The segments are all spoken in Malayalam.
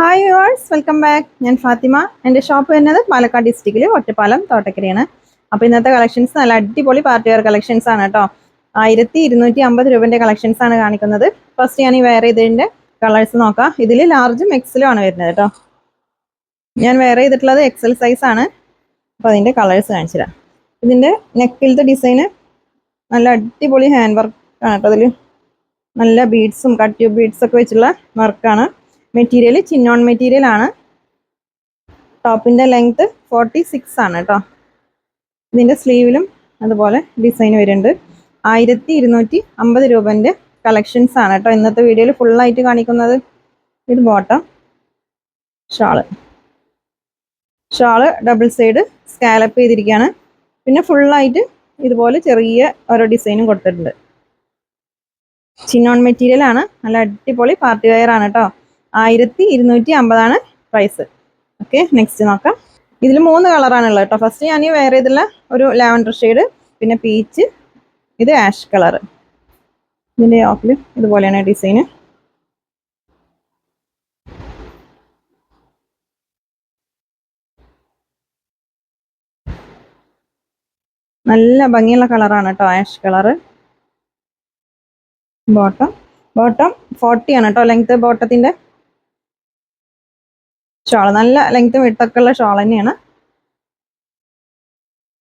ഹായ് വ്യൂവേഴ്സ് വെൽക്കം ബാക്ക് ഞാൻ ഫാത്തിമ. എന്റെ ഷോപ്പ് വരുന്നത് പാലക്കാട് ഡിസ്ട്രിക്റ്റിൽ ഒറ്റപ്പാലം തോട്ടക്കരയാണ്. അപ്പോൾ ഇന്നത്തെ കളക്ഷൻസ് നല്ല അടിപൊളി പാർട്ടി വെയർ കളക്ഷൻസ് ആണ് കേട്ടോ ആയിരത്തി ഇരുന്നൂറ്റി അമ്പത് രൂപന്റെ കളക്ഷൻസ് ആണ് കാണിക്കുന്നത്. ഫസ്റ്റ് ഞാൻ ഈ വെയർ ചെയ്തതിന്റെ കളേഴ്സ് നോക്കാം. ഇതിൽ ലാർജും എക്സലും ആണ് വരുന്നത് കേട്ടോ ഞാൻ വെയർ ചെയ്തിട്ടുള്ളത് എക്സൽ സൈസ് ആണ്. അപ്പോൾ അതിന്റെ കളേഴ്സ് കാണിച്ചു ഇതിന്റെ നെക്കിലത്തെ ഡിസൈൻ നല്ല അടിപൊളി ഹാൻഡ് വർക്ക് ആണ് കേട്ടോ അതിൽ നല്ല ബീഡ്സും കട്ട് ട്യൂബ് ബീഡ്സ് ഒക്കെ വെച്ചുള്ള വർക്കാണ് മെറ്റീരിയൽ ചിന്നോൺ മെറ്റീരിയൽ ആണ്. ടോപ്പിന്റെ ലെങ്ത്ത് ഫോർട്ടി സിക്സ് ആണ് കേട്ടോ. ഇതിന്റെ സ്ലീവിലും അതുപോലെ ഡിസൈൻ വരുന്നുണ്ട്. ആയിരത്തി ഇരുന്നൂറ്റി അമ്പത് രൂപന്റെ കളക്ഷൻസ് ആണ് കേട്ടോ ഇന്നത്തെ വീഡിയോയിൽ ഫുള്ളായിട്ട് കാണിക്കുന്നത്. ഇത് bottom shawl shawl double side scallop ചെയ്തിരിക്കുകയാണ്. പിന്നെ ഫുള്ളായിട്ട് ഇതുപോലെ ചെറിയ ഓരോ ഡിസൈനും കൊടുത്തിട്ടുണ്ട്. ചിന്നോൺ മെറ്റീരിയൽ ആണ്. നല്ല അടിപൊളി പാർട്ടി വെയർ ആണ് കേട്ടോ. ആയിരത്തി ഇരുന്നൂറ്റി അമ്പതാണ് പ്രൈസ് ഓക്കെ നെക്സ്റ്റ് നോക്കാം. ഇതിൽ മൂന്ന് കളറാണ് ഉള്ളത് കേട്ടോ. ഫസ്റ്റ് ഞാൻ ഈ വെയർ ഒരു ലാവൻഡർ ഷെയ്ഡ് പിന്നെ പീച്ച് ഇത് ആഷ് കളർ ഇതിന്റെ ഓഫിൽ ഇതുപോലെയാണ് ഡിസൈന് നല്ല ഭംഗിയുള്ള കളറാണ് കേട്ടോ ash colour bottom bottom forty ആണ് കേട്ടോ ലെങ്ത് ബോട്ടത്തിന്റെ ഷോൾ നല്ല ലെങ്ത് വിട്ടൊക്കെ ഉള്ള ഷോൾ തന്നെയാണ്.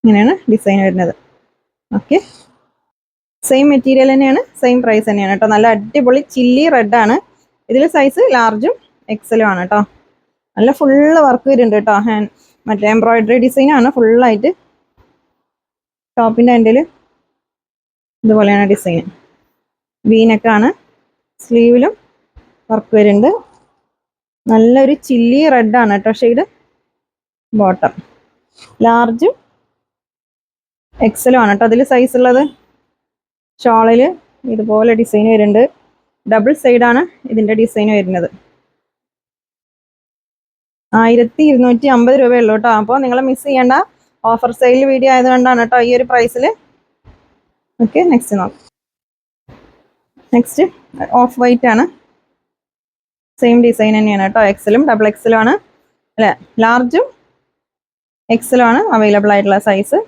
ഇങ്ങനെയാണ് ഡിസൈൻ വരുന്നത്. ഓക്കെ സെയിം മെറ്റീരിയൽ തന്നെയാണ് സെയിം പ്രൈസ് തന്നെയാണ് കേട്ടോ നല്ല അടിപൊളി ചില്ലി റെഡ് ആണ്. ഇതിൽ സൈസ് ലാർജും എക്സലും ആണ് കേട്ടോ നല്ല ഫുള്ള് വർക്ക് വരുന്നുണ്ട് കേട്ടോ ഹാൻഡ് മറ്റേ എംബ്രോയിഡറി ഡിസൈൻ ആണ് ഫുള്ളായിട്ട് ടോപ്പിന്റെ എന്റെ ഇതുപോലെയാണ് ഡിസൈൻ വീനക്കാണ് സ്ലീവിലും വർക്ക് വരുന്നുണ്ട്. നല്ലൊരു ചില്ലി റെഡ് ആണ് കേട്ടോ ഷെയ്ഡ് ബോട്ടം ലാർജും എക്സലും ആണ് കേട്ടോ അതിൽ സൈസ് ഉള്ളത്. ഷോളിൽ ഇതുപോലെ ഡിസൈൻ വരുന്നുണ്ട്. ഡബിൾ സൈഡാണ് ഇതിന്റെ ഡിസൈൻ വരുന്നത്. ആയിരത്തി ഇരുന്നൂറ്റി അമ്പത് രൂപയുള്ളൂ കേട്ടോ. അപ്പോൾ നിങ്ങൾ മിസ് ചെയ്യേണ്ട ഓഫർ സെയിൽ വീഡിയോ ആയതുകൊണ്ടാണ് കേട്ടോ ഈ ഒരു പ്രൈസിൽ ഓക്കെ നെക്സ്റ്റ് നോക്കാം. നെക്സ്റ്റ് ഓഫ് വൈറ്റ് ആണ്. സെയിം ഡിസൈൻ തന്നെയാണ് കേട്ടോ. എക്സലും ഡബിൾ എക്സലും ആണ്. അല്ലെ? ലാർജും എക്സലും ആണ് അവൈലബിൾ ആയിട്ടുള്ള സൈസ്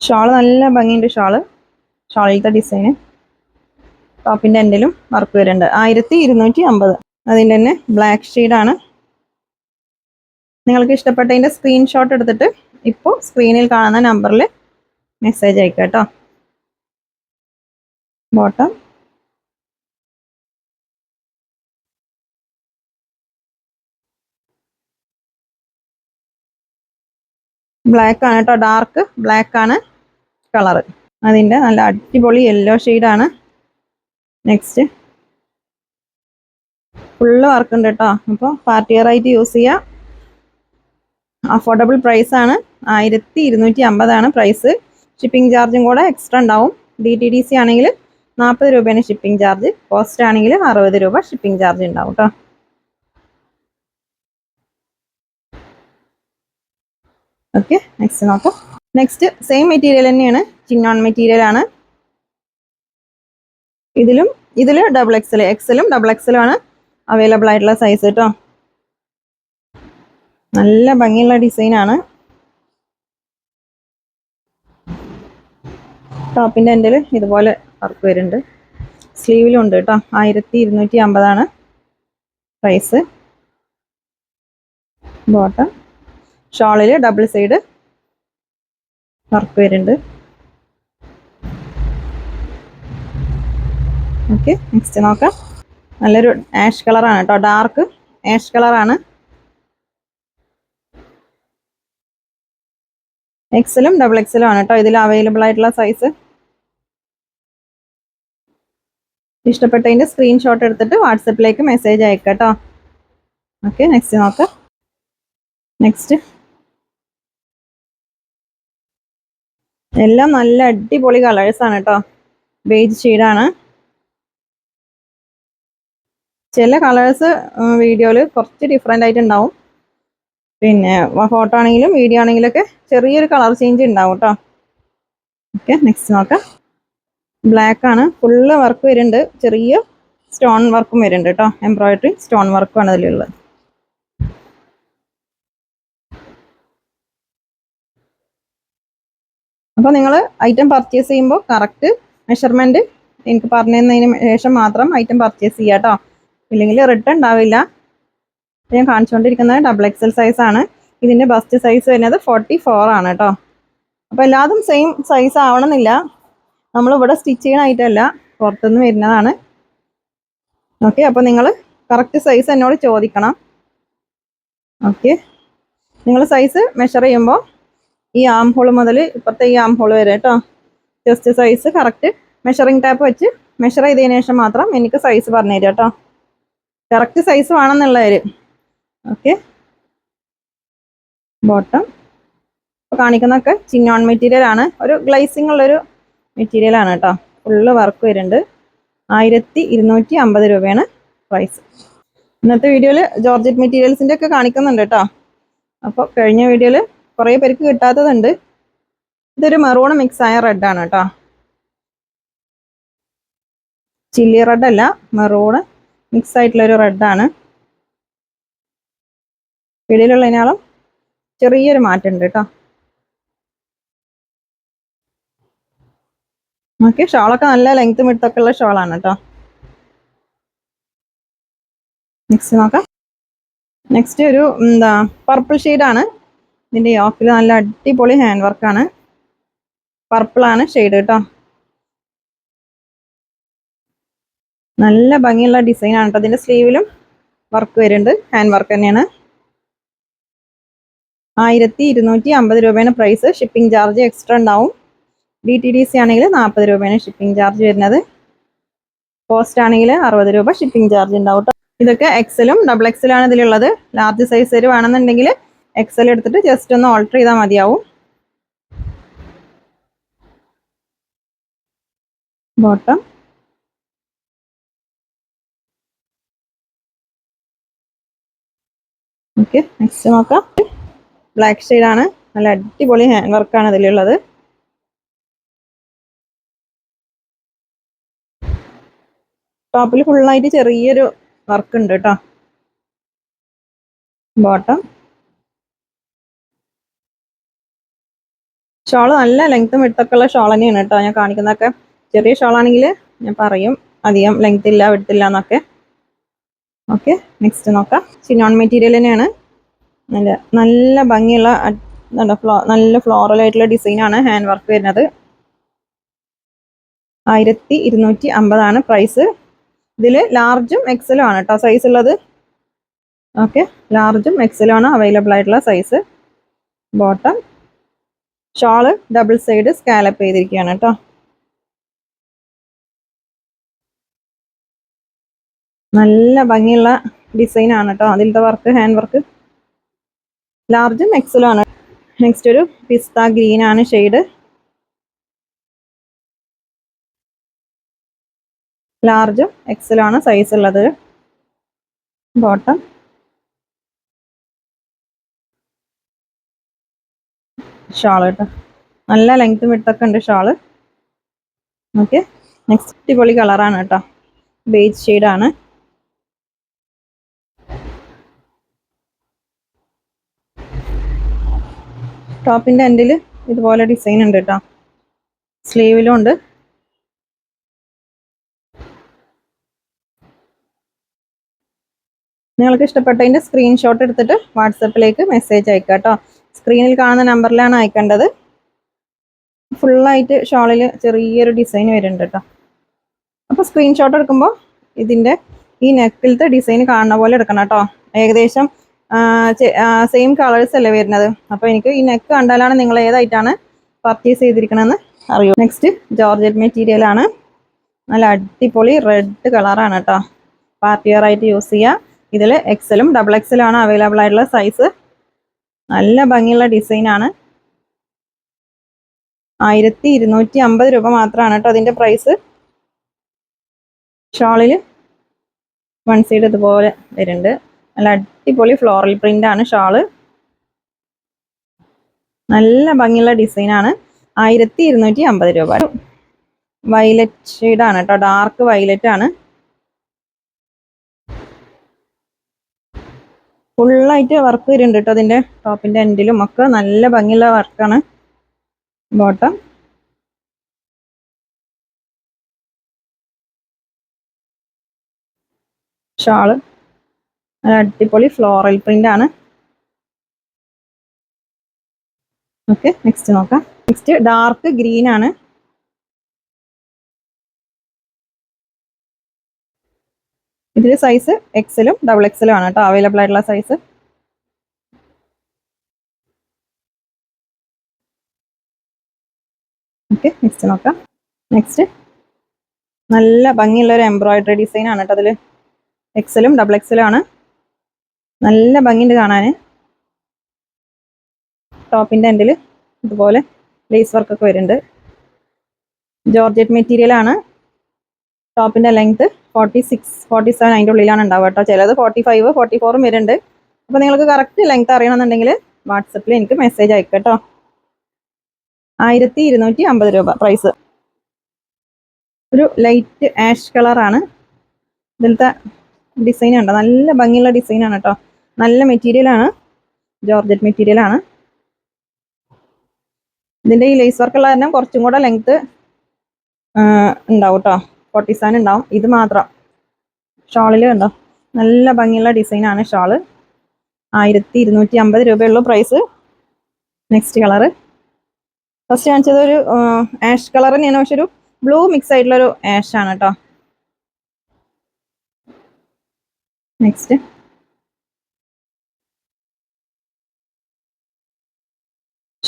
ഷാൾ നല്ല ഭംഗിയുണ്ട് ഷാൾ ഷാളിലത്തെ ഡിസൈന് ടോപ്പിന്റെ എൻഡിലും വർക്ക് വരുന്നുണ്ട് ആയിരത്തി ഇരുന്നൂറ്റി അമ്പത് അതിന്റെ തന്നെ ബ്ലാക്ക് ഷെയ്ഡാണ് നിങ്ങൾക്ക് ഇഷ്ടപ്പെട്ടതിന്റെ സ്ക്രീൻഷോട്ട് എടുത്തിട്ട് ഇപ്പോൾ സ്ക്രീനിൽ കാണുന്ന നമ്പറിൽ മെസ്സേജ് അയക്കാം കേട്ടോ. ബോട്ടം ബ്ലാക്ക് ആണ് കേട്ടോ ഡാർക്ക് ബ്ലാക്ക് ആണ് കളറ് അതിന്റെ നല്ല അടിപൊളി യെല്ലോ ആണ്. നെക്സ്റ്റ് ഫുള്ള് വർക്ക് ഉണ്ട് കേട്ടോ അപ്പോൾ പാർട്ടി വെയർ ആയിട്ട് യൂസ് ചെയ്യാം. അഫോർഡബിൾ പ്രൈസ് ആണ്. ആയിരത്തി ഇരുന്നൂറ്റി അമ്പതാണ് പ്രൈസ് ഷിപ്പിംഗ് ചാർജും കൂടെ എക്സ്ട്രാ ഉണ്ടാവും. ഡി ടി ഡി സി ആണെങ്കിൽ നാൽപ്പത് രൂപയാണ് ഷിപ്പിംഗ് ചാർജ് കോസ്റ്റ് ആണെങ്കിൽ അറുപത് രൂപ ഷിപ്പിംഗ് ചാർജ് ഉണ്ടാവും കേട്ടോ ഓക്കെ നെക്സ്റ്റ് നോക്കാം. നെക്സ്റ്റ് സെയിം മെറ്റീരിയൽ തന്നെയാണ്. ചിന്നോൺ മെറ്റീരിയൽ ആണ്. ഇതിലും ഇതിൽ ഡബിൾ എക്സൽ എക്സലും ഡബിൾ എക്സലും ആണ് അവൈലബിൾ ആയിട്ടുള്ള സൈസ് കേട്ടോ നല്ല ഭംഗിയുള്ള ഡിസൈൻ ടോപ്പിന്റെ എന്റെ ഇതുപോലെ വർക്ക് വരുന്നുണ്ട്. സ്ലീവിലും ഉണ്ട് കേട്ടോ. ആയിരത്തി ഇരുന്നൂറ്റി അമ്പതാണ് പ്രൈസ് ബോട്ടം ഷോളിൽ ഡബിൾ സൈഡ് വർക്ക് വരുന്നുണ്ട്. ഓക്കെ നെക്സ്റ്റ് നോക്കാം. നല്ലൊരു ആഷ് കളറാണ് കേട്ടോ. ഡാർക്ക് ആഷ് കളറാണ് എക്സലും ഡബിൾ എക്സലും ആണ് കേട്ടോ ഇതിൽ അവൈലബിൾ ആയിട്ടുള്ള സൈസ് ഇഷ്ടപ്പെട്ടതിന്റെ സ്ക്രീൻഷോട്ട് എടുത്തിട്ട് വാട്സപ്പിലേക്ക് മെസ്സേജ് അയക്കാം കേട്ടോ ഓക്കെ നെക്സ്റ്റ് നോക്കാം. നെക്സ്റ്റ് എല്ലാം നല്ല അടിപൊളി കളേഴ്സ് ആണ് കേട്ടോ ബേജ് ഷീഡാണ് ചില കളേഴ്സ് വീഡിയോയിൽ കുറച്ച് ഡിഫറെന്റ് ആയിട്ട് ഉണ്ടാവും. പിന്നെ ഫോട്ടോ ആണെങ്കിലും വീഡിയോ ആണെങ്കിലും ഒക്കെ ചെറിയൊരു കളർ ചേഞ്ച് ഉണ്ടാവും കേട്ടോ ഓക്കെ നെക്സ്റ്റ് നോക്കാം. ബ്ലാക്ക് ആണ്. ഫുള്ള് വർക്ക് വരുന്നുണ്ട്. ചെറിയ സ്റ്റോൺ വർക്കും വരുന്നുണ്ട് കേട്ടോ എംബ്രോയിഡറി സ്റ്റോൺ വർക്കും ആണ് അതിലുള്ളത് അപ്പോൾ നിങ്ങൾ ഐറ്റം പർച്ചേസ് ചെയ്യുമ്പോൾ കറക്റ്റ് മെഷർമെന്റ് എനിക്ക് പറഞ്ഞു ശേഷം മാത്രം ഐറ്റം പർച്ചേസ് ചെയ്യാം കേട്ടോ ഇല്ലെങ്കിൽ റിട്ടേൺ ഉണ്ടാവില്ല. ഞാൻ കാണിച്ചുകൊണ്ടിരിക്കുന്നത് ഡബിൾ എക്സൽ സൈസ് ആണ്. ഇതിന്റെ ബസ്റ്റ് സൈസ് വരുന്നത് ഫോർട്ടി ഫോർ ആണ് കേട്ടോ. അപ്പോൾ എല്ലാതും സെയിം സൈസ് ആവണമെന്നില്ല. നമ്മളിവിടെ സ്റ്റിച്ച് ചെയ്യണ ഐറ്റമല്ല പുറത്തുനിന്ന് വരുന്നതാണ്. ഓക്കെ അപ്പോൾ നിങ്ങൾ കറക്റ്റ് സൈസ് എന്നോട് ചോദിക്കണം. ഓക്കെ നിങ്ങൾ സൈസ് മെഷർ ചെയ്യുമ്പോൾ ഈ ആം ഹോൾ മുതൽ ഇപ്പുറത്തെ ഈ ആം ഹോൾ വരെ കേട്ടോ. Just size correct measuring tape വെച്ച് മെഷർ ചെയ്തതിന് ശേഷം മാത്രം എനിക്ക് സൈസ് പറഞ്ഞു തരിക കേട്ടോ. കറക്റ്റ് സൈസ് വേണമെന്നുള്ളവർ ഓക്കെ ബോട്ടം കാണിക്കുന്നതൊക്കെ ചിന്നോൺ മെറ്റീരിയൽ ആണ്. ഒരു ഗ്ലൈസിംഗ് ഉള്ളൊരു മെറ്റീരിയൽ ആണ് കേട്ടോ ഫുള്ള് വർക്ക് വരുന്നുണ്ട്. ആയിരത്തി ഇരുന്നൂറ്റി അമ്പത് രൂപയാണ് പ്രൈസ് ഇന്നത്തെ വീഡിയോയിൽ ജോർജറ്റ് മെറ്റീരിയൽസിന്റെ ഒക്കെ കാണിക്കുന്നുണ്ട് കേട്ടോ അപ്പോൾ കഴിഞ്ഞ വീഡിയോയിൽ കുറേ പേർക്ക് കിട്ടാത്തതുണ്ട്. ഇതൊരു മെറൂൺ മിക്സ് ആയ റെഡ് ആണ് കേട്ടോ ചില്ലി റെഡ് അല്ല മെറൂണ് മിക്സ് ആയിട്ടുള്ള ഒരു റെഡാണ് വെളിയിലുള്ളതിനാളും ചെറിയൊരു മാറ്റമുണ്ട് കേട്ടോ. ഓക്കെ ഷോളൊക്കെ നല്ല ലെങ്ത് മിടുത്തൊക്കെ ഉള്ള ഷോളാണ് കേട്ടോ. നെക്സ്റ്റ് നോക്കാം. നെക്സ്റ്റ് ഒരു എന്താ പർപ്പിൾ ഷെയ്ഡാണ് ഇതിന്റെ യോക്കിൽ നല്ല അടിപൊളി ഹാൻഡ് വർക്കാണ് പർപ്പിളാണ് ഷെയ്ഡ് കേട്ടോ. നല്ല ഭംഗിയുള്ള ഡിസൈൻ ആണ് കേട്ടോ. അതിന്റെ സ്ലീവിലും വർക്ക് വരുന്നുണ്ട്. ഹാൻഡ് വർക്ക് തന്നെയാണ്. ആയിരത്തി ഇരുന്നൂറ്റി അമ്പത് രൂപയാണ് പ്രൈസ് ഷിപ്പിംഗ് ചാർജ് എക്സ്ട്രാ ഉണ്ടാവും. ഡി ടി ഡി സി ആണെങ്കിൽ നാൽപ്പത് രൂപയാണ് ഷിപ്പിംഗ് ചാർജ് വരുന്നത്. പോസ്റ്റ് ആണെങ്കിൽ അറുപത് രൂപ ഷിപ്പിംഗ് ചാർജ് ഉണ്ടാവും ഇതൊക്കെ എക്സലും ഡബിൾ എക്സലാണ് ഇതിലുള്ളത്. ലാർജ് സൈസ് വരുവാണെന്നുണ്ടെങ്കിൽ എക്സൽ എടുത്തിട്ട് ജസ്റ്റ് ഒന്ന് ഓൾട്ടർ ചെയ്താൽ മതിയാവും. ബോട്ടം ഓക്കെ നെക്സ്റ്റ് നോക്കാം. ബ്ലാക്ക് ഷെയ്ഡാണ് നല്ല അടിപൊളി ഹാൻഡ് വർക്കാണ് ഇതിലുള്ളത് ടോപ്പിൽ ഫുള്ളായിട്ട് ചെറിയൊരു വർക്ക് ഉണ്ട് കേട്ടോ ബോട്ടം ഷോൾ നല്ല ലെങ്ത്തും വിട്ടൊക്കെ ഉള്ള ഷോൾ തന്നെയാണ് കേട്ടോ ഞാൻ കാണിക്കുന്നതൊക്കെ ചെറിയ ഷോളാണെങ്കിൽ ഞാൻ പറയും അധികം ലെങ്ത് ഇല്ല വിട്ടില്ല എന്നൊക്കെ. ഓക്കെ നെക്സ്റ്റ് നോക്കാം. ചിനോൺ മെറ്റീരിയൽ തന്നെയാണ്. നല്ല നല്ല ഭംഗിയുള്ള നല്ല ഫ്ലോറൽ ആയിട്ടുള്ള ഡിസൈനാണ് ഹാൻഡ് വർക്ക് വരുന്നത്. ആയിരത്തി ഇരുന്നൂറ്റി അമ്പതാണ് പ്രൈസ് ഇതിൽ ലാർജും എക്സലും ആണ് കേട്ടോ സൈസ് ഉള്ളത്. ഓക്കെ ലാർജും എക്സലും ആണ് അവൈലബിൾ ആയിട്ടുള്ള size bottom shawl double side scallop ചെയ്തിരിക്കുകയാണ് കേട്ടോ നല്ല ഭംഗിയുള്ള ഡിസൈൻ ആണ് കേട്ടോ അതിലത്തെ വർക്ക് ഹാൻഡ് വർക്ക് ലാർജും എക്സലും ആണ്. നെക്സ്റ്റ് ഒരു പിസ്ത ഗ്രീൻ ആണ് ഷെയ്ഡ് ലാർജും എക്സലും ആണ് സൈസ് ഉള്ളത്. ബോട്ടം ഷാൾ കേട്ടോ. നല്ല ലെങ്ത് വിട്ടൊക്കെ ഉണ്ട് ഷാൾ ഓക്കെ നെക്സ്റ്റ് അടിപൊളി കളറാണ് കേട്ടോ. ബേജ് ഷെയ്ഡാണ് ടോപ്പിന്റെ എൻഡിൽ ഇതുപോലെ ഡിസൈൻ ഉണ്ട് കേട്ടോ സ്ലീവിലും ഉണ്ട്. നിങ്ങൾക്ക് ഇഷ്ടപ്പെട്ടതിന്റെ സ്ക്രീൻഷോട്ട് എടുത്തിട്ട് വാട്സപ്പിലേക്ക് മെസ്സേജ് അയക്കുക കേട്ടോ സ്ക്രീനിൽ കാണുന്ന നമ്പറിലാണ് അയക്കേണ്ടത്. ഫുള്ളായിട്ട് ഷോളിൽ ചെറിയൊരു ഡിസൈൻ വരുന്നുണ്ട് കേട്ടോ അപ്പോൾ സ്ക്രീൻഷോട്ട് എടുക്കുമ്പോൾ ഇതിന്റെ ഈ നെക്കിലത്തെ ഡിസൈൻ കാണുന്ന പോലെ എടുക്കണം കേട്ടോ ഏകദേശം സെയിം കളേഴ്സ് അല്ലേ വരുന്നത്? അപ്പോൾ എനിക്ക് ഈ നെക്ക് കണ്ടാലാണ് നിങ്ങൾ ഏതായിട്ടാണ് പർച്ചേസ് ചെയ്തിരിക്കണമെന്ന് അറിയൂ. നെക്സ്റ്റ് ജോർജറ്റ് മെറ്റീരിയൽ ആണ്. നല്ല അടിപൊളി റെഡ് കളറാണ് കേട്ടോ പാർട്ടി വെയർ ആയിട്ട് യൂസ് ചെയ്യുക ഇതിൽ എക്സലും ഡബിൾ എക്സലും ആണ് അവൈലബിൾ ആയിട്ടുള്ള സൈസ് നല്ല ഭംഗിയുള്ള ഡിസൈനാണ് ആയിരത്തി ഇരുന്നൂറ്റി അമ്പത് രൂപ മാത്രമാണ് കേട്ടോ അതിന്റെ പ്രൈസ് ഷോളിൽ വൺ സൈഡ് ഇതുപോലെ വരുന്നുണ്ട്. നല്ല അടിപൊളി ഫ്ലോറൽ പ്രിന്റ് ആണ് ഷാൾ. നല്ല ഭംഗിയുള്ള ഡിസൈൻ ആണ്. ആയിരത്തി ഇരുന്നൂറ്റി അമ്പത് രൂപ വയലറ്റ് ഷെയ്ഡാണ് കേട്ടോ ഡാർക്ക് വയലറ്റ് ആണ്. ഫുള്ളായിട്ട് വർക്ക് വരുന്നുണ്ട് കേട്ടോ അതിന്റെ ടോപ്പിന്റെ എൻഡിലും ഒക്കെ നല്ല ഭംഗിയുള്ള വർക്കാണ് ബോട്ടം ഷാൾ. അടിപൊളി ഫ്ലോറൽ പ്രിന്റ് ആണ്. ഓക്കെ നെക്സ്റ്റ് നോക്കാം. നെക്സ്റ്റ് ഡാർക്ക് ഗ്രീൻ ആണ്. ഇതിൽ സൈസ് എക്സലും ഡബിൾ എക്സലും ആണ് കേട്ടോ. അവൈലബിൾ ആയിട്ടുള്ള സൈസ് ഓക്കെ നെക്സ്റ്റ് നോക്കാം. നെക്സ്റ്റ് നല്ല ഭംഗിയുള്ള ഒരു എംബ്രോയിഡറി ഡിസൈൻ ആണ് കേട്ടോ അതിൽ എക്സലും ഡബിൾ എക്സലും ആണ്. നല്ല ഭംഗിയുണ്ട് കാണാൻ ടോപ്പിന്റെ എൻഡിൽ ഇതുപോലെ ലേസ് വർക്കൊക്കെ വരുന്നുണ്ട്. ജോർജറ്റ് മെറ്റീരിയൽ ആണ്. ടോപ്പിന്റെ length forty six forty seven അതിന്റെ ഉള്ളിലാണ് ഉണ്ടാവുക കേട്ടോ. ചിലത് ഫോർട്ടി ഫൈവ് ഫോർട്ടി ഫോറും വരുന്നുണ്ട്. അപ്പോൾ നിങ്ങൾക്ക് കറക്റ്റ് ലെങ്ത് അറിയണമെന്നുണ്ടെങ്കിൽ വാട്സപ്പിൽ എനിക്ക് മെസ്സേജ് അയക്കാം കേട്ടോ. ആയിരത്തി ഇരുന്നൂറ്റി അമ്പത് രൂപ പ്രൈസ് ഒരു ലൈറ്റ് ആഷ് കളറാണ് ഇതിലത്തെ ഡിസൈൻ ഉണ്ടോ നല്ല ഭംഗിയുള്ള ഡിസൈനാണ് കേട്ടോ. നല്ല മെറ്റീരിയൽ ആണ്. ജോർജറ്റ് മെറ്റീരിയൽ ആണ്. ഇതിന്റെ ഈ ലേസ് വർക്ക് ഉള്ള കാരണം കുറച്ചും കൂടെ ലെങ്ത് ഉണ്ടാവും കേട്ടോ ഫോർട്ടി സെവൻ ഉണ്ടാവും. ഇത് മാത്രം. ഷോളിൽ ഉണ്ടോ നല്ല ഭംഗിയുള്ള ഡിസൈനാണ് ഷാൾ. ആയിരത്തി ഇരുന്നൂറ്റി അമ്പത് രൂപയുള്ളൂ പ്രൈസ് നെക്സ്റ്റ് കളറ് ഫസ്റ്റ് കാണിച്ചത് ഒരു ആഷ് കളർ തന്നെയാണ്. പക്ഷെ ഒരു ബ്ലൂ മിക്സ് ആയിട്ടുള്ളൊരു ആഷ് ആണ് കേട്ടോ നെക്സ്റ്റ്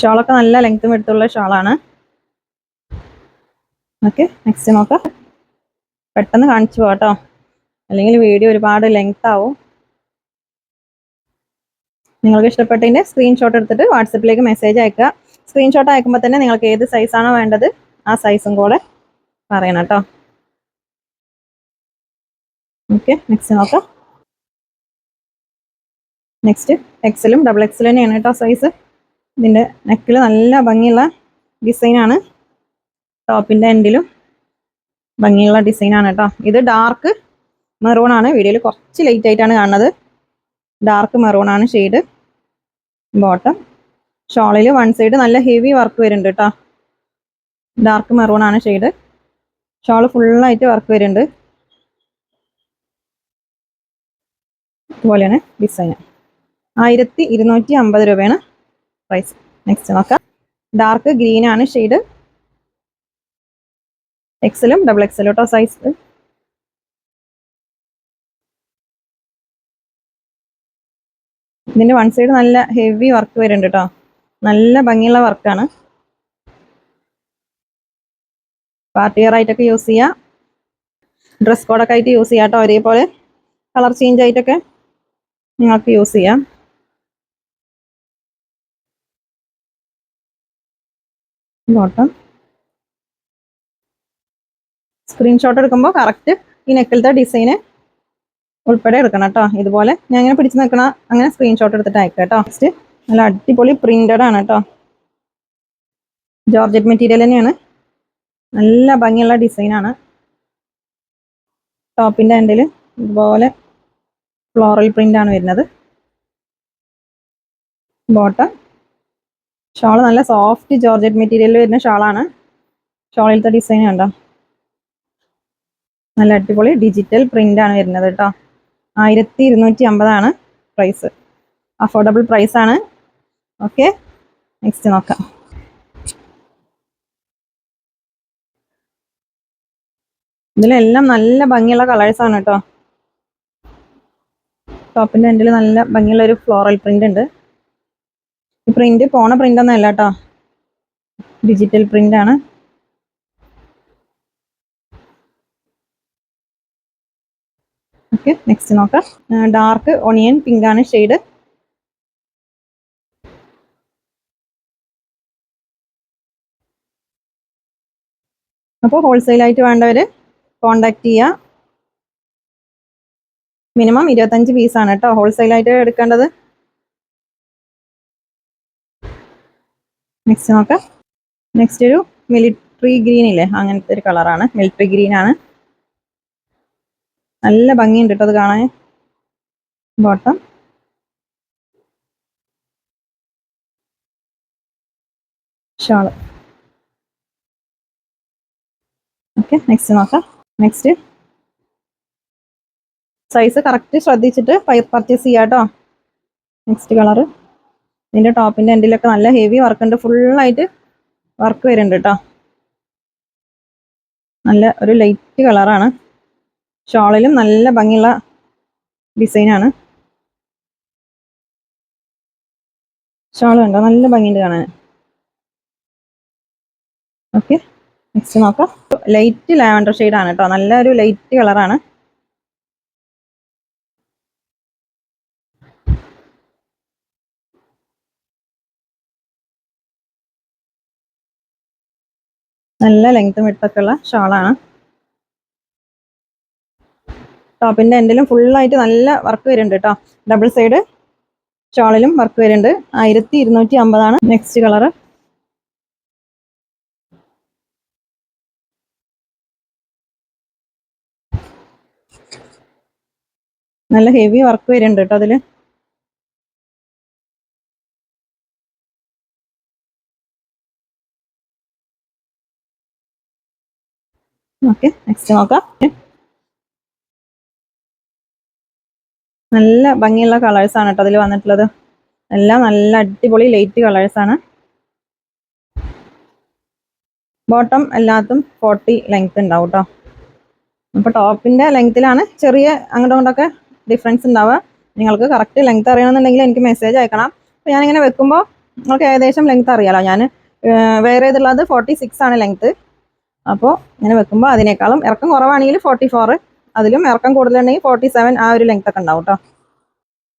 ഷോളൊക്കെ നല്ല ലെങ്ത്തും എടുത്തുള്ള ഷോളാണ്. ഓക്കെ നെക്സ്റ്റ് നോക്കാം. പെട്ടെന്ന് കാണിച്ചു പോട്ടോ അല്ലെങ്കിൽ വീഡിയോ ഒരുപാട് ലെങ്ത് ആവും. നിങ്ങൾക്ക് ഇഷ്ടപ്പെട്ടതിന്റെ സ്ക്രീൻഷോട്ട് എടുത്തിട്ട് വാട്സപ്പിലേക്ക് മെസ്സേജ് അയക്കുക. സ്ക്രീൻഷോട്ട് അയക്കുമ്പോൾ തന്നെ നിങ്ങൾക്ക് ഏത് സൈസാണോ വേണ്ടത് ആ സൈസും കൂടെ പറയണം കേട്ടോ. ഓക്കെ നെക്സ്റ്റ് നോക്കാം. നെക്സ്റ്റ് എക്സലും ഡബിൾ എക്സലും തന്നെയാണ് കേട്ടോ സൈസ് ഇതിന്റെ നെക്കിൽ നല്ല ഭംഗിയുള്ള ഡിസൈനാണ് ടോപ്പിന്റെ എൻഡിലും ഭംഗിയുള്ള ഡിസൈനാണ് കേട്ടോ ഇത് ഡാർക്ക് മെറൂൺ ആണ്. വീഡിയോയിൽ കുറച്ച് ലൈറ്റ് ആയിട്ടാണ് കാണുന്നത്. ഡാർക്ക് മെറൂൺ ആണ് ഷെയ്ഡ് ബോട്ടം ഷോളിൽ വൺ സൈഡ് നല്ല ഹെവി വർക്ക് വരുന്നുണ്ട് കേട്ടോ ഡാർക്ക് മെറൂൺ ആണ് ഷെയ്ഡ് ഷോൾ ഫുള്ളായിട്ട് വർക്ക് വരുന്നുണ്ട്. ഇതുപോലെയാണ് ഡിസൈൻ ആയിരത്തി ഇരുന്നൂറ്റി അമ്പത് രൂപയാണ് പ്രൈസ് നെക്സ്റ്റ് നോക്കാം. ഡാർക്ക് ഗ്രീൻ ആണ് ഷെയ്ഡ് എക്സലും ഡബിൾ എക്സലും കേട്ടോ സൈസ് ഇതിന്റെ വൺ സൈഡ് നല്ല ഹെവി വർക്ക് വരുന്നുണ്ട് കേട്ടോ നല്ല ഭംഗിയുള്ള വർക്കാണ് പാർട്ടി വെയർ ആയിട്ടൊക്കെ യൂസ് ചെയ്യാം. ഡ്രസ് കോഡൊക്കെ ആയിട്ട് യൂസ് ചെയ്യാം കേട്ടോ ഒരേപോലെ കളർ ചേഞ്ച് ആയിട്ടൊക്കെ നിങ്ങൾക്ക് യൂസ് ചെയ്യാം. ബോട്ടം. സ്ക്രീൻഷോട്ട് എടുക്കുമ്പോൾ കറക്റ്റ് ഈ നെക്കിലത്തെ ഡിസൈന് ഉൾപ്പെടെ എടുക്കണം കേട്ടോ. ഇതുപോലെ ഞാൻ ഇങ്ങനെ പിടിച്ച് നിൽക്കണ അങ്ങനെ സ്ക്രീൻഷോട്ട് എടുത്തിട്ട് അയക്കാം കേട്ടോ. നെക്സ്റ്റ് നല്ല അടിപൊളി പ്രിന്റഡ് ആണ് കേട്ടോ. ജോർജറ്റ് മെറ്റീരിയൽ തന്നെയാണ്. നല്ല ഭംഗിയുള്ള ഡിസൈനാണ് ടോപ്പിന്റെ എൻഡിൽ ഇതുപോലെ ഫ്ലോറൽ പ്രിന്റ് ആണ് വരുന്നത്. ബോട്ടം ഷാൾ നല്ല സോഫ്റ്റ് ജോർജറ്റ് മെറ്റീരിയലിൽ വരുന്ന ഷോളാണ്. ഷോളിലത്തെ ഡിസൈൻ കണ്ടോ? നല്ല അടിപൊളി ഡിജിറ്റൽ പ്രിന്റ് ആണ് വരുന്നത് കേട്ടോ ആയിരത്തി ഇരുന്നൂറ്റി അമ്പതാണ് പ്രൈസ് അഫോർഡബിൾ പ്രൈസ് ആണ്. ഓക്കെ നെക്സ്റ്റ് നോക്കാം. ഇതിലെല്ലാം നല്ല ഭംഗിയുള്ള കളേഴ്സ് ആണ് കേട്ടോ ടോപ്പിന്റെ എന്റെ നല്ല ഭംഗിയുള്ള ഒരു ഫ്ലോറൽ പ്രിന്റ് ഉണ്ട്. പ്രിന്റ് പോണ പ്രിന്റ് ഒന്നും അല്ല കേട്ടോ ഡിജിറ്റൽ പ്രിന്റ് ആണ്. നെക്സ്റ്റ് നോക്കാം. ഡാർക്ക് ഒണിയൻ പിങ്ക് ആണ് ഷെയ്ഡ് അപ്പോൾ ഹോൾസെയിലായിട്ട് വേണ്ടവർ കോണ്ടാക്ട് ചെയ്യുക മിനിമം ഇരുപത്തഞ്ച് പീസാണ് കേട്ടോ ഹോൾസെയിലായിട്ട് എടുക്കേണ്ടത്. നെക്സ്റ്റ് നോക്കാം. നെക്സ്റ്റ് ഒരു മിലിറ്ററി ഗ്രീൻ ഇല്ലേ? അങ്ങനത്തെ ഒരു കളറാണ് മിലിറ്ററി ഗ്രീൻ ആണ്. നല്ല ഭംഗിയുണ്ട് കേട്ടോ അത് കാണാൻ. ബോട്ടം ഷാൾ ഓക്കെ നെക്സ്റ്റ് നോക്കാം. നെക്സ്റ്റ് സൈസ് കറക്റ്റ് ശ്രദ്ധിച്ചിട്ട് പർച്ചേസ് ചെയ്യാം കേട്ടോ നെക്സ്റ്റ് കളറ് ഇതിന്റെ ടോപ്പിന്റെ എൻഡിലൊക്കെ നല്ല ഹെവി വർക്ക് ഉണ്ട്. ഫുള്ളായിട്ട് വർക്ക് വരുന്നുണ്ട് കേട്ടോ നല്ല ഒരു ലൈറ്റ് കളറാണ് ഷോളിലും നല്ല ഭംഗിയുള്ള ഡിസൈനാണ് ഷോൾ കണ്ടോ? നല്ല ഭംഗിയുണ്ട് കാണാൻ. ഓക്കെ നെക്സ്റ്റ് നോക്കാം. ലൈറ്റ് ലാവൻഡർ ആണ് കേട്ടോ നല്ല ഒരു ലൈറ്റ് കളറാണ് നല്ല ലെങ്ത്തും വിട്ടൊക്കെ ഉള്ള ഷാളാണ് ടോപ്പിന്റെ എൻഡിലും ഫുള്ളായിട്ട് നല്ല വർക്ക് വരുന്നുണ്ട് കേട്ടോ ഡബിൾ സൈഡ് ഷാളിലും വർക്ക് വരുന്നുണ്ട്. ആയിരത്തി ഇരുന്നൂറ്റി അമ്പതാണ് നെക്സ്റ്റ് കളറ് നല്ല ഹെവി വർക്ക് വരുന്നുണ്ട് കേട്ടോ അതിൽ. ഓക്കെ നെക്സ്റ്റ് നോക്കാം. നല്ല ഭംഗിയുള്ള കളേഴ്സ് ആണ് കേട്ടോ അതിൽ വന്നിട്ടുള്ളത്. എല്ലാം നല്ല അടിപൊളി ലൈറ്റ് കളേഴ്സ് ആണ്. ബോട്ടം എല്ലാത്തും ഫോർട്ടി ലെങ്ത് ഉണ്ടാവും കേട്ടോ. അപ്പൊ ടോപ്പിന്റെ ലെങ്ത്തിലാണ് ചെറിയ അങ്ങോട്ടും ഇങ്ങോട്ടൊക്കെ ഡിഫറൻസ് ഉണ്ടാവുക. നിങ്ങൾക്ക് കറക്റ്റ് ലെങ്ത് അറിയണമെന്നുണ്ടെങ്കിൽ എനിക്ക് മെസ്സേജ് അയക്കണം. അപ്പോൾ ഞാനിങ്ങനെ വെക്കുമ്പോൾ നിങ്ങൾക്ക് ഏകദേശം ലെങ്ത് അറിയാലോ. ഞാൻ വേറെ ഇതുള്ളത് ഫോർട്ടി സിക്സ് ആണ് ലെങ്ത് അപ്പോൾ ഇങ്ങനെ വെക്കുമ്പോൾ അതിനേക്കാളും ഇറക്കം കുറവാണെങ്കിൽ ഫോർട്ടി ഫോർ അതിലും ഇറക്കം കൂടുതലുണ്ടെങ്കിൽ ഫോർട്ടി സെവൻ ആ ഒരു ലെങ്ത് ഒക്കെ ഉണ്ടാവും കേട്ടോ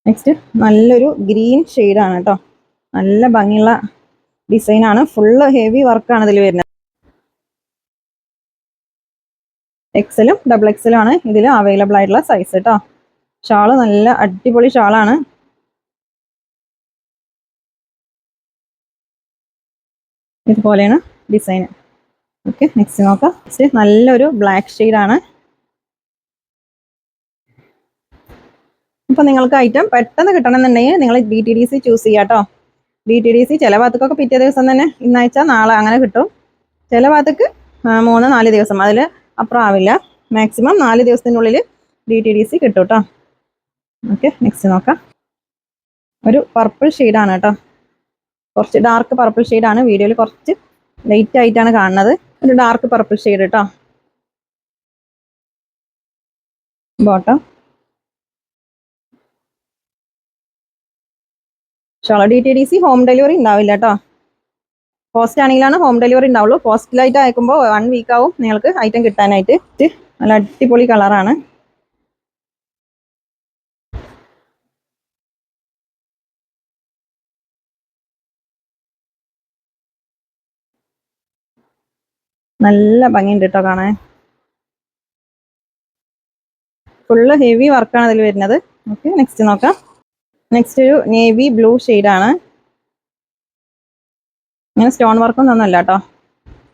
നെക്സ്റ്റ് നല്ലൊരു ഗ്രീൻ ആണ് കേട്ടോ നല്ല ഭംഗിയുള്ള ഡിസൈനാണ് ഫുള്ള് ഹെവി വർക്കാണ് ഇതിൽ വരുന്നത്. എക്സലും ഡബിൾ എക്സലും ആണ് ഇതിൽ അവൈലബിൾ ആയിട്ടുള്ള സൈസ് കേട്ടോ ഷാൾ നല്ല അടിപൊളി ഷാളാണ്. ഇതുപോലെയാണ് ഡിസൈൻ ഓക്കെ നെക്സ്റ്റ് നോക്കാം. നല്ലൊരു ബ്ലാക്ക് ആണ്. ഇപ്പൊ നിങ്ങൾക്ക് ഐറ്റം പെട്ടെന്ന് കിട്ടണമെന്നുണ്ടെങ്കിൽ നിങ്ങൾ D T D C choose ചെയ്യാം കേട്ടോ ഡി ടി ഡി സി ചില ഭാഗത്തൊക്കെ പിറ്റേ ദിവസം തന്നെ ഇന്നാഴ്ച നാളെ അങ്ങനെ കിട്ടും. ചില ഭാഗത്തേക്ക് മൂന്ന് നാല് ദിവസം അതിൽ അപ്പുറം ആവില്ല. മാക്സിമം നാല് ദിവസത്തിനുള്ളിൽ ഡി ടി ഡി സി കിട്ടും കേട്ടോ ഓക്കെ നെക്സ്റ്റ് നോക്കാം. ഒരു പർപ്പിൾ ഷെയ്ഡാണ് കേട്ടോ കുറച്ച് ഡാർക്ക് പർപ്പിൾ ഷെയ്ഡാണ് വീഡിയോയിൽ കുറച്ച് ലൈറ്റ് ആയിട്ടാണ് കാണുന്നത്. ഒരു ഡാർക്ക് പർപ്പിൾ ഷെയ്ഡ് കേട്ടോ bottom ഷോള D T D C home delivery ഉണ്ടാവില്ല കേട്ടോ പോസ്റ്റ് ആണെങ്കിലാണ് ഹോം ഡെലിവറി ഉണ്ടാവുള്ളൂ പോസ്റ്റിലായിട്ട് അയക്കുമ്പോൾ വൺ വീക്ക് ആവും നിങ്ങൾക്ക് ഐറ്റം കിട്ടാനായിട്ട്. നല്ല അടിപൊളി കളറാണ് നല്ല ഭംഗിയുണ്ട് കേട്ടോ കാണാൻ. ഫുള്ള് ഹെവി വർക്കാണ് അതിൽ വരുന്നത്. ഓക്കെ നെക്സ്റ്റ് നോക്കാം. നെക്സ്റ്റ് ഒരു നേവി ബ്ലൂ ആണ്. ഇങ്ങനെ സ്റ്റോൺ വർക്കും ഒന്നുമല്ല കേട്ടോ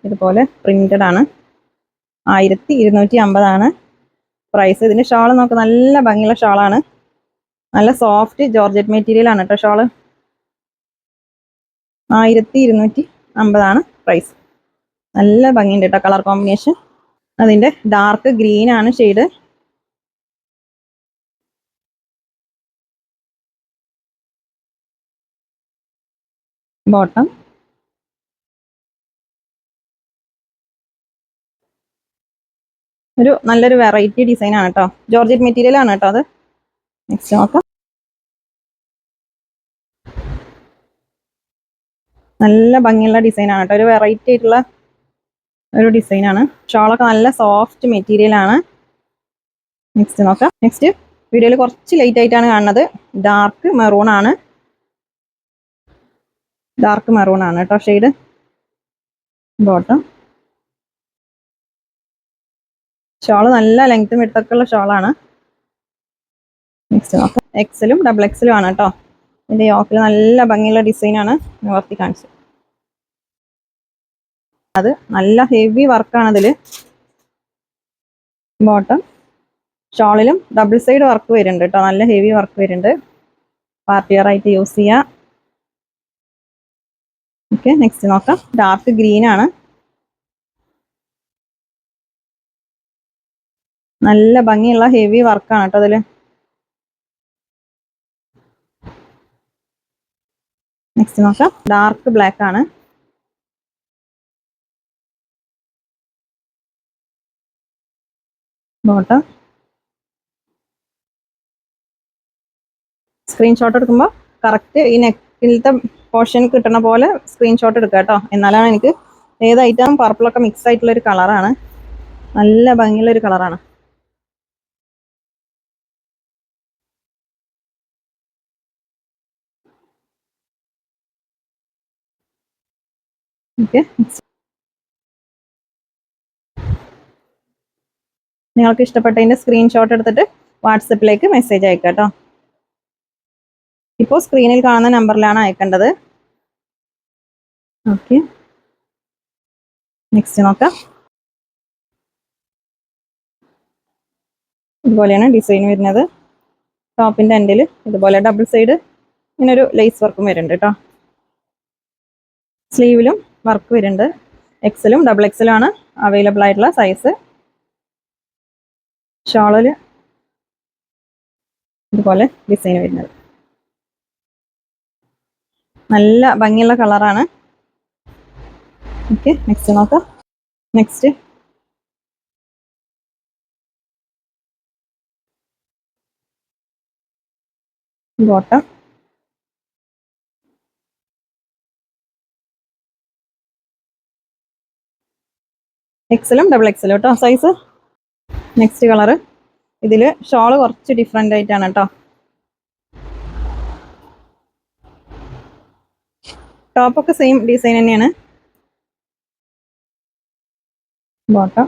ഇതുപോലെ പ്രിന്റഡ് ആണ്. ആയിരത്തി ഇരുന്നൂറ്റി അമ്പതാണ് പ്രൈസ് ഇതിന്റെ ഷാൾ നോക്ക് നല്ല ഭംഗിയുള്ള ഷാളാണ് നല്ല സോഫ്റ്റ് ജോർജറ്റ് മെറ്റീരിയൽ ആണ് കേട്ടോ ഷാൾ ആയിരത്തി ഇരുന്നൂറ്റി അമ്പതാണ് പ്രൈസ് നല്ല ഭംഗിയുണ്ട് കേട്ടോ കളർ കോമ്പിനേഷൻ. അതിന്റെ ഡാർക്ക് ഗ്രീൻ ആണ് ഷെയ്ഡ് ബോട്ടം ഒരു നല്ലൊരു വെറൈറ്റി ഡിസൈൻ ആണ് കേട്ടോ ജോർജറ്റ് മെറ്റീരിയൽ ആണ് കേട്ടോ അത്. നെക്സ്റ്റ് നോക്കാം. നല്ല ഭംഗിയുള്ള ഡിസൈൻ ആണ് കേട്ടോ ഒരു വെറൈറ്റി ആയിട്ടുള്ള ഒരു ഡിസൈനാണ് ഷോളൊക്കെ നല്ല സോഫ്റ്റ് മെറ്റീരിയൽ ആണ്. നെക്സ്റ്റ് നോക്കാം. നെക്സ്റ്റ് വീഡിയോയിൽ കുറച്ച് ലൈറ്റ് ആയിട്ടാണ് കാണുന്നത്. ഡാർക്ക് മെറൂൺ ആണ്. ഡാർക്ക് മെറൂൺ ആണ് കേട്ടോ ഷെയ്ഡ് ബോട്ടം ഷോൾ നല്ല ലെങ്ത്തും വിട്ടൊക്കെ ഉള്ള ഷോളാണ്. നെക്സ്റ്റ് നോക്കാം. എക്സലും ഡബിൾ എക്സലും ആണ് കേട്ടോ ഇതിന്റെ യോക്കിൽ നല്ല ഭംഗിയുള്ള ഡിസൈനാണ് നിവർത്തി കാണിച്ചത് അത് നല്ല ഹെവി വർക്കാണ് അതിൽ ബോട്ടം ഷോളിലും ഡബിൾ സൈഡ് വർക്ക് വരുന്നുണ്ട് കേട്ടോ നല്ല ഹെവി വർക്ക് വരുന്നുണ്ട്. പാർട്ടി വെയർ ആയിട്ട് യൂസ് ചെയ്യാം. ഓക്കെ നെക്സ്റ്റ് നോക്കാം. ഡാർക്ക് ഗ്രീൻ ആണ്. നല്ല ഭംഗിയുള്ള ഹെവി വർക്കാണ് കേട്ടോ അതിൽ നെക്സ്റ്റ് നോക്കാം. ഡാർക്ക് ബ്ലാക്ക് ആണ്. ബോട്ടം സ്ക്രീൻഷോട്ട് എടുക്കുമ്പോൾ കറക്റ്റ് ഈ നെക്കിലത്തെ പോർഷൻ കിട്ടണ പോലെ സ്ക്രീൻഷോട്ട് എടുക്കുക കേട്ടോ. എന്നാലാണ് എനിക്ക് ഏത് ഐറ്റം പർപ്പിളൊക്കെ മിക്സ് ആയിട്ടുള്ള ഒരു കളറാണ് നല്ല ഭംഗിയുള്ള ഒരു കളറാണ് ഓക്കെ നിങ്ങൾക്ക് ഇഷ്ടപ്പെട്ടതിന്റെ സ്ക്രീൻഷോട്ട് എടുത്തിട്ട് വാട്സപ്പിലേക്ക് മെസ്സേജ് അയക്കാം കേട്ടോ ഇപ്പോൾ സ്ക്രീനിൽ കാണുന്ന നമ്പറിലാണ് അയക്കേണ്ടത്. ഓക്കെ നെക്സ്റ്റ് നോക്കാം. ഇതുപോലെയാണ് ഡിസൈൻ വരുന്നത്. ടോപ്പിന്റെ എൻഡിൽ ഇതുപോലെ ഡബിൾ സൈഡ് ഇങ്ങനെ ഒരു ലേസ് വർക്കും വരുന്നുണ്ട് കേട്ടോ സ്ലീവിലും വർക്ക് വരുന്നുണ്ട്. എക്സലും ഡബിൾ എക്സലും ആണ് അവൈലബിൾ ആയിട്ടുള്ള സൈസ് ഷോളിൽ. ഇതുപോലെ ഡിസൈൻ വരുന്നത്. നല്ല ഭംഗിയുള്ള കളറാണ് ഓക്കെ നെക്സ്റ്റ് നോക്കാം. നെക്സ്റ്റ് ബോട്ടം എക്സലും ഡബിൾ എക്സലും കേട്ടോ സൈസ് നെക്സ്റ്റ് കളർ ഇതിൽ ഷോൾ കുറച്ച് ഡിഫറെന്റ് ആയിട്ടാണ് കേട്ടോ. ടോപ്പൊക്കെ സെയിം ഡിസൈൻ തന്നെയാണ്. ബോട്ടം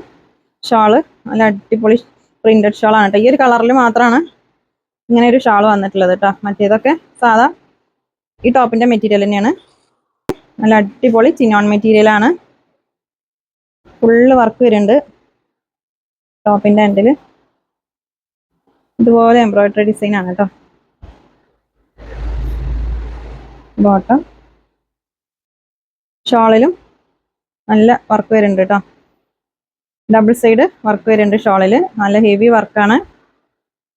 ഷാൾ നല്ല അടിപൊളി പ്രിന്റഡ് ഷാളാണ് കേട്ടോ. ഈ ഒരു കളറിൽ മാത്രമാണ് ഇങ്ങനെ ഒരു ഷാൾ വന്നിട്ടുള്ളത് കേട്ടോ. മറ്റേതൊക്കെ സാധാ ഈ ടോപ്പിന്റെ മെറ്റീരിയൽ തന്നെയാണ്. നല്ല അടിപൊളി ചിനോൺ മെറ്റീരിയൽ ആണ്. ഫുള്ള് വർക്ക് വരുന്നുണ്ട്. ടോപ്പിന്റെ എൻഡിൽ ഇതുപോലെ എംബ്രോയിഡറി ഡിസൈൻ ആണ് കേട്ടോ ബോട്ടം ഷോളിലും നല്ല വർക്ക് വരുന്നുണ്ട് കേട്ടോ ഡബിൾ സൈഡ് വർക്ക് വരുന്നുണ്ട് ഷോളിൽ നല്ല ഹെവി വർക്കാണ്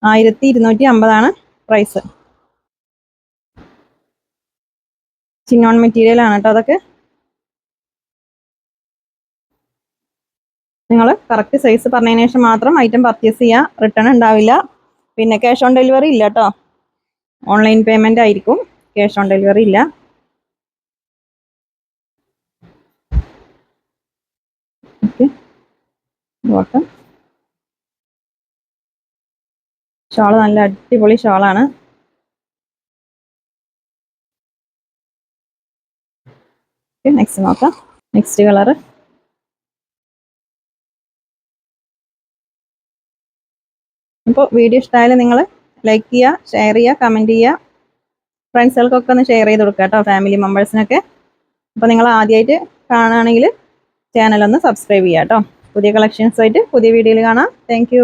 ആയിരത്തി ഇരുന്നൂറ്റി അമ്പതാണ് പ്രൈസ് ചിന്നോൺ മെറ്റീരിയൽ ആണ് കേട്ടോ അതൊക്കെ. നിങ്ങൾ കറക്റ്റ് സൈസ് പറഞ്ഞതിന് ശേഷം മാത്രം ഐറ്റം പർച്ചേസ് ചെയ്യുക റിട്ടേൺ ഉണ്ടാവില്ല. പിന്നെ ക്യാഷ് ഓൺ ഡെലിവറി ഇല്ല കേട്ടോ ഓൺലൈൻ പേയ്മെന്റ് ആയിരിക്കും. ക്യാഷ് ഓൺ ഡെലിവറി ഇല്ല. ഓക്കെ ഷാൾ നല്ല അടിപൊളി ഷാളാണ് നെക്സ്റ്റ് നോക്കാം. നെക്സ്റ്റ് കളറ് അപ്പോൾ വീഡിയോ ഇഷ്ടമായാലും നിങ്ങൾ ലൈക്ക് ചെയ്യുക ഷെയർ ചെയ്യുക കമന്റ് ചെയ്യുക ഫ്രണ്ട്സുകൾക്കൊക്കെ ഒന്ന് ഷെയർ ചെയ്ത് കൊടുക്കുക കേട്ടോ ഫാമിലി മെമ്പേഴ്സിനൊക്കെ അപ്പോൾ നിങ്ങൾ ആദ്യമായിട്ട് കാണുകയാണെങ്കിൽ ചാനലൊന്ന് സബ്സ്ക്രൈബ് ചെയ്യുക കേട്ടോ പുതിയ കളക്ഷൻസ് ആയിട്ട് പുതിയ വീഡിയോയിൽ കാണാം. താങ്ക്